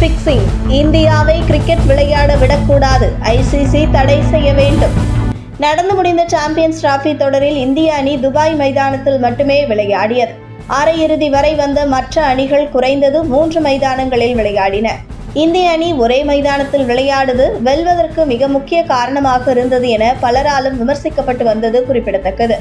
Fixing இந்தியாவை cricket விளையாட விடக்கூடாது. ஐசிசி தடை செய்ய வேண்டும். நடந்து முடிந்த சாம்பியன்ஸ் டிராஃபி தொடரில் இந்திய அணி துபாய் மைதானத்தில் மட்டுமே விளையாடியது. அரையிறுதி வரை வந்த மற்ற அணிகள் குறைந்தது மூன்று மைதானங்களில் விளையாடின. இந்திய அணி ஒரே மைதானத்தில் விளையாடுவது வெல்வதற்கு மிக முக்கிய காரணமாக இருந்தது என பலராலும் விமர்சிக்கப்பட்டு வந்தது குறிப்பிடத்தக்கது.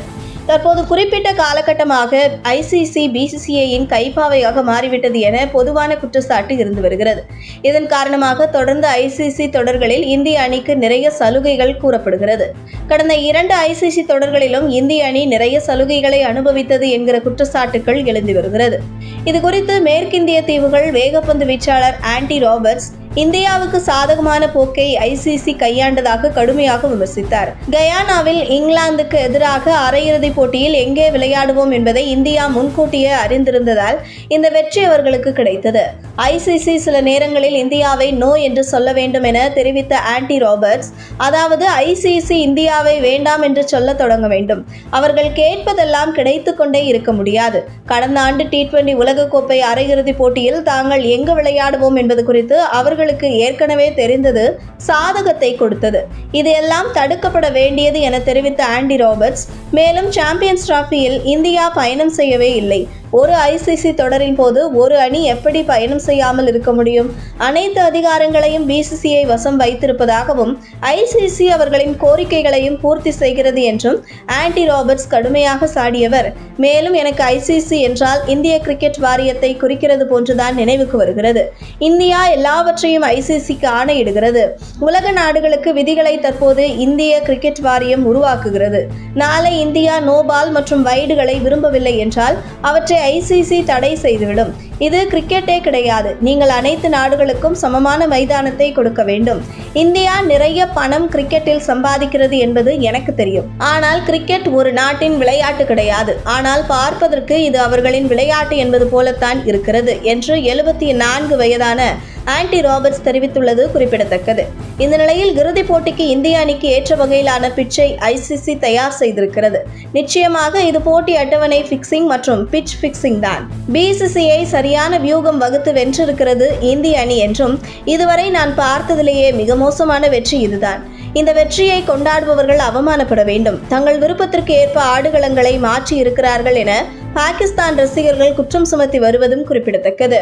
தற்போது குறிப்பிட்ட காலகட்டமாக ஐசிசி பிசிசிஐயின் கைப்பாவையாக மாறிவிட்டது என பொதுவான குற்றச்சாட்டு இருந்து வருகிறது. இதன் காரணமாக தொடர்ந்து ஐசிசி தொடர்களில் இந்திய அணிக்கு நிறைய சலுகைகள் கூறப்படுகிறது. கடந்த இரண்டு ஐசிசி தொடர்களிலும் இந்திய அணி நிறைய சலுகைகளை அனுபவித்தது என்கிற குற்றச்சாட்டுகள் எழுந்து வருகிறது. இது குறித்து மேற்கிந்திய தீவுகள் வேகப்பந்து வீச்சாளர் ஆன்டி ராபர்ட்ஸ் இந்தியாவுக்கு சாதகமான போக்கை ஐசிசி கையாண்டதாக கடுமையாக விமர்சித்தார். கயானாவில் இங்கிலாந்துக்கு எதிராக அரையிறுதிப் போட்டியில் எங்கே விளையாடுவோம் என்பதை இந்தியா முன்கூட்டியே அறிந்திருந்ததால் இந்த வெற்றி அவர்களுக்கு கிடைத்தது. ஐசிசி சில நேரங்களில் இந்தியாவை நோ என்று சொல்ல வேண்டும் என தெரிவித்த ஆன்டி ராபர்ட்ஸ் அதாவது ஐசிசி இந்தியாவை வேண்டாம் என்று சொல்ல தொடங்க வேண்டும். அவர்கள் கேட்பதெல்லாம் கிடைத்து கொண்டே இருக்க முடியாது. கடந்த ஆண்டு டி டுவெண்டி உலகக்கோப்பை அரையிறுதிப் போட்டியில் தாங்கள் எங்கு விளையாடுவோம் என்பது குறித்து அவர்களுக்கு ஏற்கனவே தெரிந்தது சாதகத்தை கொடுத்தது. இது எல்லாம் தடுக்கப்பட வேண்டியது என தெரிவித்த ஆண்டி ராபர்ட்ஸ் மேலும் சாம்பியன்ஸ் டிராஃபியில் இந்தியா பயணம் செய்யவே இல்லை. ஒரு ஐசிசி தொடரின் போது ஒரு அணி எப்படி பயணம் செய்யாமல் இருக்க முடியும்? அனைத்து அதிகாரங்களையும் பிசிசிஐ வசம் வைத்திருப்பதாகவும் ஐசிசி அவர்களின் கோரிக்கைகளையும் பூர்த்தி செய்கிறது என்றும் ஆன்டி ராபர்ட்ஸ் கடுமையாக சாடியவர். மேலும் எனக்கு ஐசிசி என்றால் இந்திய கிரிக்கெட் வாரியத்தை குறிக்கிறது போன்றுதான் நினைவுக்கு வருகிறது. இந்தியா எல்லாவற்றையும் ஐசிசிக்கு ஆணையிடுகிறது. உலக நாடுகளுக்கு விதிகளை தற்போது இந்திய கிரிக்கெட் வாரியம் உருவாக்குகிறது. நாளை இந்தியா நோபால் மற்றும் வைடுகளை விரும்பவில்லை என்றால் அவற்றை ஐசிசி தடை செய்துவிடும். இது கிரிக்கெட்டே கிடையாது. நீங்கள் அனைத்து நாடுகளுக்கும் சமமான மைதானத்தை கொடுக்க வேண்டும். இந்தியா நிறைய பணம் கிரிக்கெட்டில் சம்பாதிக்கிறது என்பது எனக்கு தெரியும். ஆனால் கிரிக்கெட் ஒரு நாட்டின் விளையாட்டு கிடையாது. ஆனால் பார்ப்பதற்கு இது அவர்களின் விளையாட்டு என்பது போலத்தான் இருக்கிறது என்று எழுபத்தி நான்கு வயதான ஆன்டி ராபர்ட்ஸ் தெரிவித்துள்ளது குறிப்பிடத்தக்கது. இந்த நிலையில் இறுதிப் போட்டிக்கு இந்திய அணிக்கு ஏற்ற வகையிலான பிட்சை ஐசிசி தயார் செய்திருக்கிறது. நிச்சயமாக இது போட்டி அட்டவணை பிக்சிங் மற்றும் பிட்ச் பிக்சிங் தான். பிசிசிஐ சரியான வியூகம் வகுத்து வென்றிருக்கிறது இந்திய அணி என்றும் இதுவரை நான் பார்த்ததிலேயே மிக மோசமான வெற்றி இதுதான். இந்த வெற்றியை கொண்டாடுபவர்கள் அவமானப்பட வேண்டும். தங்கள் விருப்பத்திற்கு ஏற்ப ஆடுகளங்களை மாற்றி இருக்கிறார்கள் என பாகிஸ்தான் ரசிகர்கள் குற்றம் சுமத்தி வருவதும் குறிப்பிடத்தக்கது.